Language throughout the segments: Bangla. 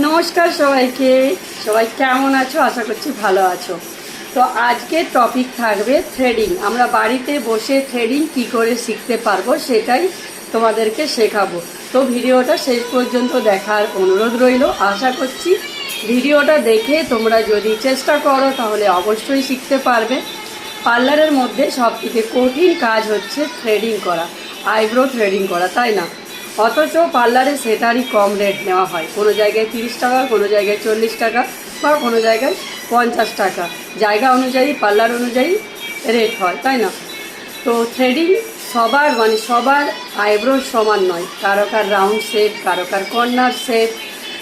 নমস্কার সবাইকে। সবাই কেমন আছো? আশা করছি ভালো আছো। তো আজকের টপিক থাকবে থ্রেডিং আমরা বাড়িতে বসে থ্রেডিং কি করে শিখতে পারব সেটাই তোমাদেরকে শেখাবো। তো ভিডিওটা শেষ পর্যন্ত দেখার অনুরোধ রইল। আশা করছি ভিডিওটা দেখে তোমরা যদি চেষ্টা করো, তাহলে অবশ্যই শিখতে পারবে। পার্লারের মধ্যে সব থেকে কঠিন কাজ হচ্ছে থ্রেডিং করা আইব্রো থ্রেডিং করা, তাই না? অথচ পার্লারে সেটারই কম রেট নেওয়া হয়। কোনো জায়গায় তিরিশ টাকা, কোনো জায়গায় চল্লিশ টাকা বা কোনো জায়গায় পঞ্চাশ টাকা। জায়গা অনুযায়ী, পার্লার অনুযায়ী রেট হয়, তাই না? তো থ্রেডিং সবার মানে সবার আইব্রো সমান নয়। কারও কার রাউন্ড শেপ কারও কার কর্নার শেপ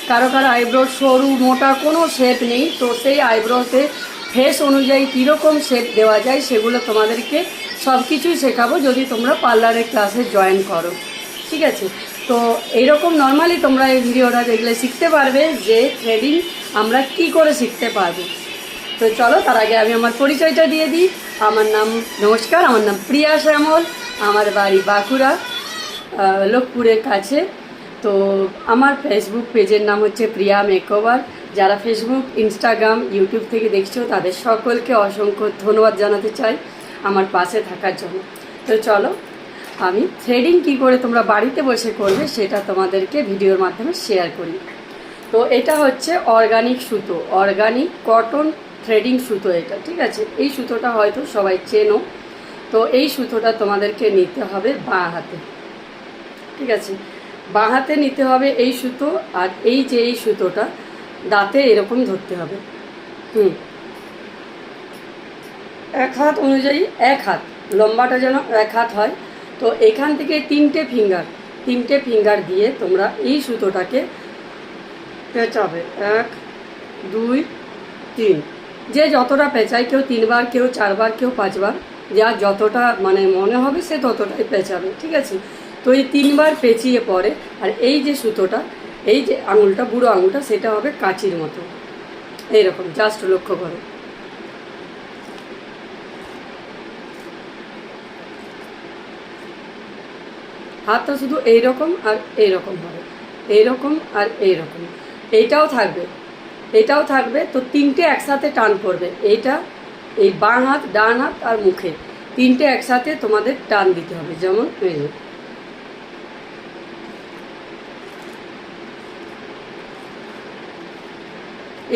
কারও কার আইব্রো সরু, মোটা, কোনো শেপ নেই। তো সেই আইব্রোতে ফেস অনুযায়ী কীরকম শেপ দেওয়া যায়, সেগুলো তোমাদেরকে সব কিছুই শেখাবো যদি তোমরা পার্লারের ক্লাসে জয়েন করো। ঠিক আছে? তো এইরকম নর্মালি তোমরা এই ভিডিওটা দেখলে শিখতে পারবে যে থ্রেডিং আমরা কি করে শিখতে পারব। তো চলো, তার আগে আমি আমার পরিচয়টা দিয়ে দিই। আমার নাম নমস্কার, আমার নাম প্রিয়া শ্যামল, আমার বাড়ি বাঁকুড়া লোকপুরের কাছে। তো আমার ফেসবুক পেজের নাম হচ্ছে প্রিয়া মেকওভার যারা ফেসবুক ইনস্টাগ্রাম ইউটিউব থেকে দেখছ, তাদের সকলকে অসংখ্য ধন্যবাদ জানাতে চাই আমার পাশে থাকার জন্য। তো চলো আমি থ্রেডিং কি করে তোমরা বাড়িতে বসে করবে সেটা তোমাদেরকে ভিডিওর মাধ্যমে শেয়ার করি। তো এটা হচ্ছে অর্গানিক সুতো অর্গানিক কটন থ্রেডিং সুতো এটা, ঠিক আছে? এই সুতোটা হয়তো সবাই চেনো। তো এই সুতোটা তোমাদেরকে নিতে হবে বাঁ হাতে, ঠিক আছে? বাঁ হাতে নিতে হবে এই সুতো আর এই যে এই সুতোটা, দাঁতে এরকম ধরতে হবে। হুম। এক হাত অনুযায়ী এক হাত, লম্বাটা যেন এক হাত হয় তো এখান থেকে তিনটে ফিঙ্গার তিনটে ফিঙ্গার দিয়ে তোমরা এই সুতোটাকে পেঁচাবে। এক, দুই, তিন। যে যতটা পেঁচায়, কেউ তিনবার, কেউ চারবার, কেউ পাঁচবার যার যতটা মানে মনে হবে সে ততটাই পেঁচাবে, ঠিক আছে? তো এই তিনবার পেঁচিয়ে পরে, আর এই যে সুতোটা, এই যে আঙুলটা, বুড়ো আঙুলটা, সেটা হবে কাঁচির মতো। এইরকম জাস্ট লক্ষ্য করো। হাতটা শুধু এইরকম আর এইরকম হবে। এইরকম আর এইরকম। এইটাও থাকবে। এটাও থাকবে। তো তিনটে একসাথে টান করবে এইটা, এই বাঁ হাত, ডান হাত আর মুখে। তিনটে একসাথে তোমাদের টান দিতে হবে। যেমন এই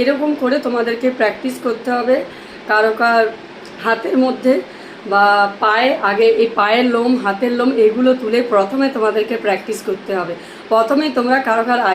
এরকম করে তোমাদেরকে প্র্যাকটিস করতে হবে। কারও কার হাতের মধ্যে বা পায়ে আগে এই পায়ের লোম, হাতের লোম, এগুলো তুলে প্রথমে তোমাদেরকে প্র্যাকটিস করতে হবে। প্রথমে তোমরা কারও কার